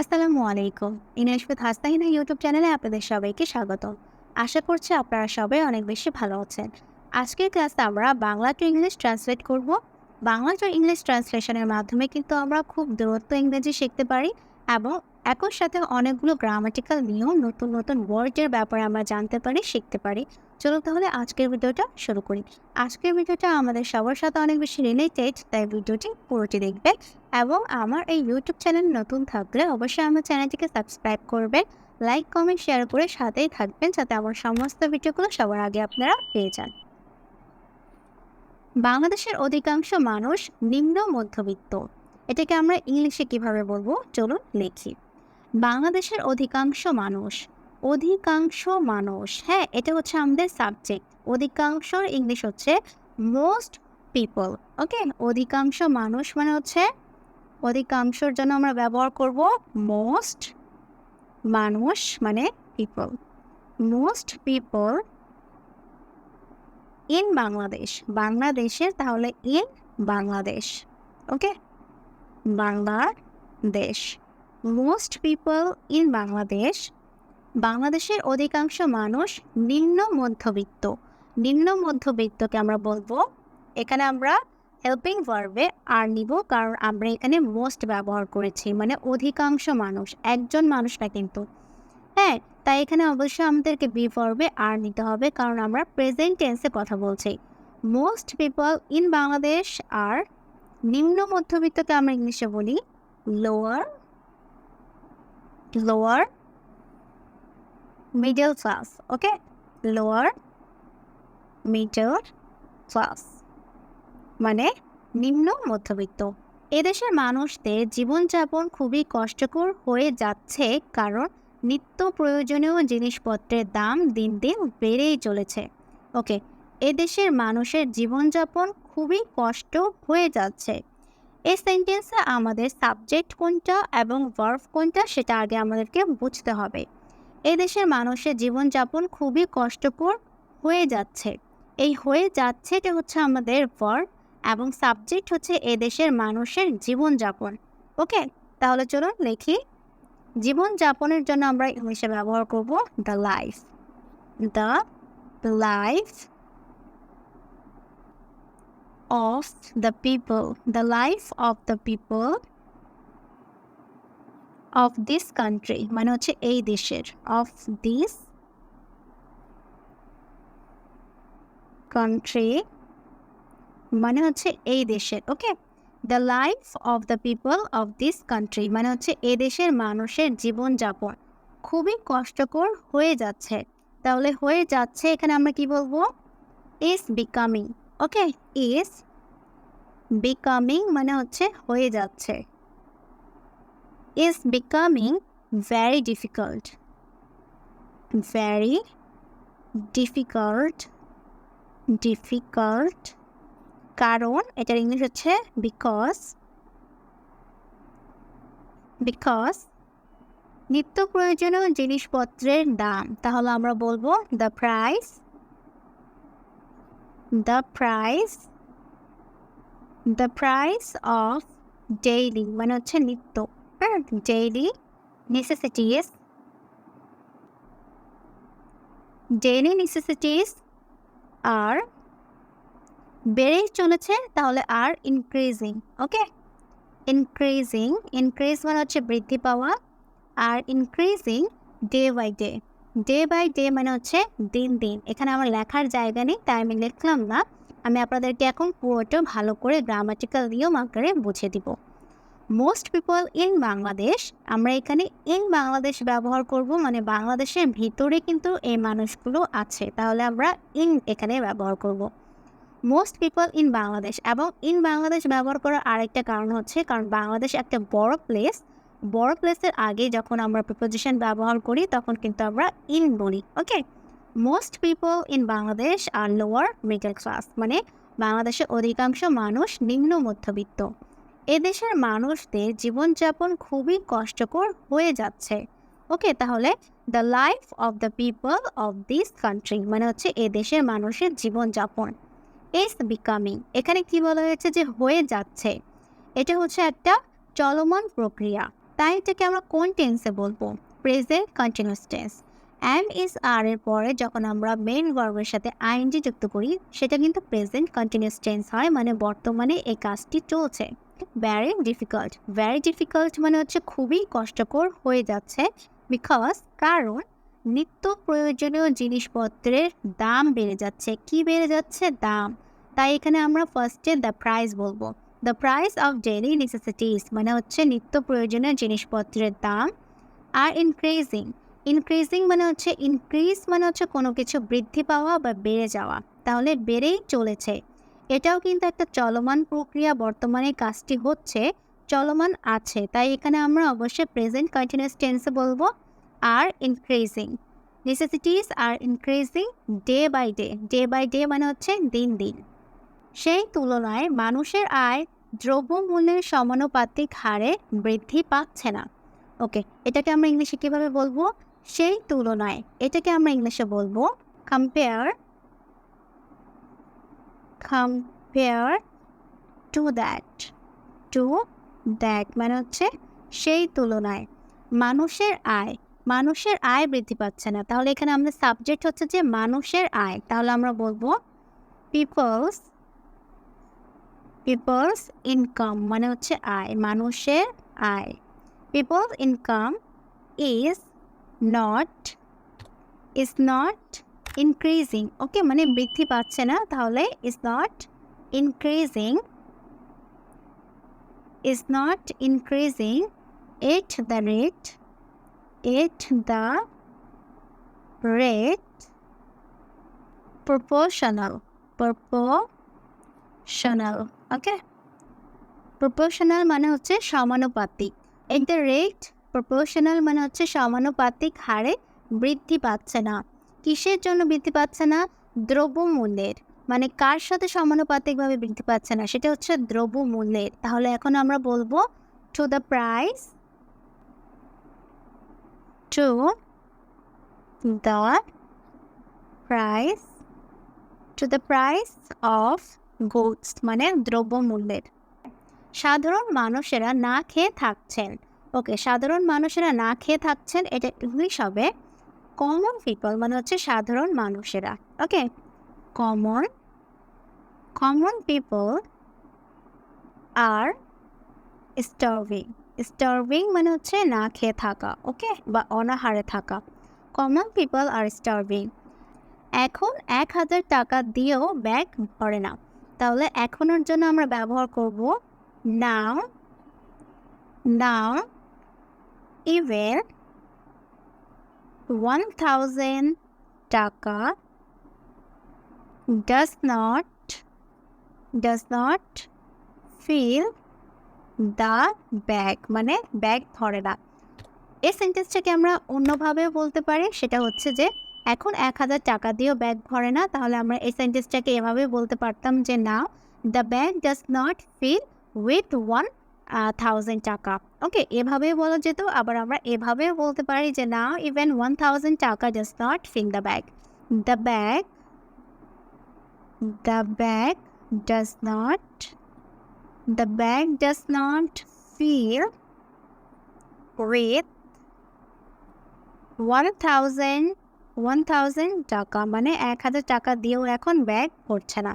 আসসালামু আলাইকুম। English with হাস্তাহিনা YouTube চ্যানেলে আপনাদের সবাইকে স্বাগত আশা করছি আপনারা সবাই অনেক বেশি ভালো আছেন। আজকের ক্লাসে আমরা বাংলা টু ইংলিশ ট্রান্সলেট করব। বাংলা টু ইংলিশ ট্রান্সলেশনের মাধ্যমে কিন্তু আমরা খুব দূরত্ব ইংরেজি শিখতে পারি এবং একই সাথে অনেকগুলো গ্রামাটিক্যাল নিয়ম, নতুন নতুন ওয়ার্ডের ব্যাপারে আমরা জানতে পারি, শিখতে পারি। চলো তাহলে আজকের ভিডিওটা শুরু করি। আজকের ভিডিওটা আমাদের সবার সাথে অনেক বেশি রিলেটেড তাই ভিডিওটি পুরোটি দেখবে এবং আমার এই ইউটিউব চ্যানেল নতুন থাকলে অবশ্যই আমার চ্যানেলটিকে সাবস্ক্রাইব করবেন লাইক কমেন্ট শেয়ার করে সাথেই থাকবেন যাতে আমার সমস্ত ভিডিওগুলো সবার আগে আপনারা পেয়ে যান। বাংলাদেশের অধিকাংশ মানুষ নিম্ন মধ্যবিত্ত। এটাকে আমরা ইংলিশে কীভাবে বলব? চলুন লিখি। বাংলাদেশের অধিকাংশ মানুষ অধিকাংশ মানুষ হ্যাঁ এটা হচ্ছে আমাদের সাবজেক্ট অধিকাংশ ইংলিশ হচ্ছে মোস্ট পিপল ওকে অধিকাংশ মানুষ মানে হচ্ছে, অধিকাংশর জন্য আমরা ব্যবহার করব মোস্ট মানুষ মানে people most people in Bangladesh বাংলাদেশের তাহলে in Bangladesh okay Bangladesh. Most people in Bangladesh বাংলাদেশের অধিকাংশ মানুষ নিম্ন মধ্যবিত্ত। নিম্ন মধ্যবিত্তকে আমরা বলব, এখানে আমরা হেল্পিং ভার্বে আর নিব কারণ আমরা এখানে মোস্ট ব্যবহার করেছি মানে অধিকাংশ মানুষ, একজন মানুষ না কিন্তু। হ্যাঁ তাই এখানে অবশ্যই আমাদেরকে বি ভার্বে আর নিতে হবে কারণ আমরা প্রেজেন্ট টেন্সে কথা বলছি। Most people in Bangladesh are নিম্ন মধ্যবিত্তকে আমরা ইংলিশে বলি lower lower middle class okay lower middle class মানে নিম্ন মধ্যবিত্ত। এদেশের মানুষদের জীবনযাপন খুবই কষ্টকর হয়ে যাচ্ছে কারণ নিত্য প্রয়োজনীয় জিনিসপত্রের দাম দিন দিন বেড়েই চলেছে। ওকে এদেশের মানুষের জীবনযাপন খুবই কষ্ট হয়ে যাচ্ছে। এই সেন্টেন্সে আমাদের সাবজেক্ট কোনটা এবং ভার্ভ কোনটা সেটা আগে আমাদেরকে বুঝতে হবে। এদেশের মানুষের জীবনযাপন খুবই কষ্টকর হয়ে যাচ্ছে। এই হয়ে যাচ্ছে এটা হচ্ছে আমাদের ভার্ভ এবং সাবজেক্ট হচ্ছে এদেশের মানুষের জীবনযাপন। ওকে তাহলে চলুন লিখি জীবনযাপনের জন্য আমরা ইংলিশে ব্যবহার করব the life the life of the people the life of the people of this country মানে হচ্ছে এই দেশের অফ দিস কান্ট্রি মানে হচ্ছে এই দেশের okay the life of the people of this country মানে হচ্ছে এ দেশের মানুষের জীবনযাপন খুবই কষ্টকর হয়ে যাচ্ছে। তাহলে হয়ে যাচ্ছে এখানে আমরা কি বলব? Is becoming okay is becoming মানে হচ্ছে হয়ে যাচ্ছে। Is becoming very difficult very difficult difficult কারণ এটার ইংলিশ হচ্ছে বিকজ বিকজ নিত্য প্রয়োজনীয় জিনিসপত্রের দাম। তাহলে আমরা বলব the price the price the price of daily মানে হচ্ছে নিত্য হ্যাঁ ডেইলি নেসেসিটিস ডেইলি নেসেসিটিস আর বেড়েই চলেছে, তাহলে are increasing okay increasing increase মানে হচ্ছে বৃদ্ধি পাওয়া, are increasing day by day day by day মানে হচ্ছে দিন দিন। এখানে আমার লেখার জায়গা নেই, তাই আমি লিখলাম না। আমি আপনাদেরকে এখন পুরোটা ভালো করে গ্রামাটিক্যাল নিয়ম আকারে বুঝিয়ে দিব। মোস্ট পিপল ইন বাংলাদেশ আমরা এখানে ইন বাংলাদেশ ব্যবহার করব মানে বাংলাদেশের ভিতরে কিন্তু এই মানুষগুলো আছে। তাহলে আমরা ইন এখানে ব্যবহার করব। মোস্ট পিপল ইন বাংলাদেশ এবং ইন বাংলাদেশ ব্যবহার করার আরেকটা কারণ হচ্ছে, কারণ বাংলাদেশ একটা বড় প্লেস বড় প্লেসের আগে যখন আমরা প্রিপোজিশন ব্যবহার করি, তখন কিন্তু আমরা ইন বলি okay most people in Bangladesh are lower middle class মানে বাংলাদেশের অধিকাংশ মানুষ নিম্ন মধ্যবিত্ত। এদেশের মানুষদের জীবনযাপন খুবই কষ্টকর হয়ে যাচ্ছে ওকে তাহলে the life of the people of this country মানে হচ্ছে এদেশের মানুষের জীবনযাপন ইজ বিকামিং এখানে কি বলা হয়েছে যে হয়ে যাচ্ছে? এটা হচ্ছে একটা চলমান প্রক্রিয়া। তাই এটাকে আমরা কোন টেন্সে বলব? Present continuous tense am is are এর পরে যখন আমরা মেন ভার্বের সাথে আইএনজি যুক্ত করি, সেটা কিন্তু প্রেজেন্ট কন্টিনিউস টেন্স হয় মানে বর্তমানে এই কাজটি চলছে। ভ্যারি ডিফিকাল্ট ভ্যারি ডিফিকাল্ট মানে হচ্ছে খুবই কষ্টকর হয়ে যাচ্ছে। বিকজ কারণ, নিত্য প্রয়োজনীয় জিনিসপত্রের দাম বেড়ে যাচ্ছে। কি বেড়ে যাচ্ছে? দাম। তাই এখানে আমরা ফার্স্টে দ্য প্রাইস বলব। The price of daily necessities মানে হচ্ছে নিত্য প্রয়োজনীয় জিনিসপত্রের দাম আর ইনক্রিজিং ইনক্রিজিং মানে হচ্ছে ইনক্রিজ মানে হচ্ছে কোনো কিছু বৃদ্ধি পাওয়া বা বেড়ে যাওয়া, তাহলে বেড়েই চলেছে। এটাও কিন্তু একটা চলমান প্রক্রিয়া, বর্তমানে কাজটি হচ্ছে, চলমান আছে। তাই এখানে আমরা অবশ্যই প্রেজেন্ট কন্টিনিউস টেন্সে বলব are increasing necessities are increasing day by day day by day মানে হচ্ছে দিন দিন। সেই তুলনায় মানুষের আয় দ্রব্যমূল্যের সমানুপাতিক হারে বৃদ্ধি পাচ্ছে না। ওকে, এটাকে আমরা ইংলিশে কীভাবে বলব? সেই তুলনায় এটাকে আমরা ইংলিশে বলব compare compare to that to that মানে হচ্ছে সেই তুলনায়। মানুষের আয় মানুষের আয় বৃদ্ধি পাচ্ছে না। তাহলে এখানে আমাদের সাবজেক্ট হচ্ছে যে মানুষের আয়। তাহলে আমরা বলব পিপলস পিপলস ইনকাম মানে হচ্ছে আয়, মানুষের আয়। People's income is not is not increasing okay মানে বৃদ্ধি পাচ্ছে না, তাহলে is not increasing is not increasing at the rate at the rate proportional proportional okay? Proportional মানে হচ্ছে সমানুপাতিক। এট দ্য রেট proportional মানে হচ্ছে সমানুপাতিক হারে বৃদ্ধি পাচ্ছে না। কিসের জন্য বৃদ্ধি পাচ্ছে না? দ্রব্যমূল্যের। মানে কার সাথে সমানুপাতিকভাবে বৃদ্ধি পাচ্ছে না? সেটা হচ্ছে দ্রব্যমূল্যের। তাহলে এখন আমরা বলব to the price to the price to the price of goods মানে দ্রব্যমূল্যের। সাধারণ মানুষেরা না খেয়ে থাকছেন। ওকে, সাধারণ মানুষেরা না খেয়ে থাকছেন, এটা ইংলিশ হবে কমন পিপল মানে হচ্ছে সাধারণ মানুষেরা। Okay common common people are starving starving মানে হচ্ছে না খেয়ে থাকা, ওকে, বা অনাহারে থাকা। কমন পিপল আর স্টার্ভিং এখন এক হাজার টাকা দিয়েও ব্যাগ ভরে না। তাহলে এখনের জন্য আমরা ব্যবহার করব now now even one thousand টাকা does not does not fill the bag মানে ব্যাগ ধরে না। এই সেন্টেন্সটাকে আমরা অন্যভাবেও বলতে পারি, সেটা হচ্ছে যে এখন এক হাজার টাকা দিয়েও ব্যাগ ভরে না, তাহলে আমরা এই সেন্টেন্সটাকে এভাবে বলতে পারতাম যে, না the bag does not fill with one thousand টাকা। ওকে এভাবে বলা যেত, আবার আমরা এভাবেও বলতে পারি যে, না even one thousand taka does not fill the bag the bag the bag does not the bag does not fill with one thousand one thousand টাকা মানে এক হাজার টাকা দিয়েও এখন ব্যাগ ভরছে না।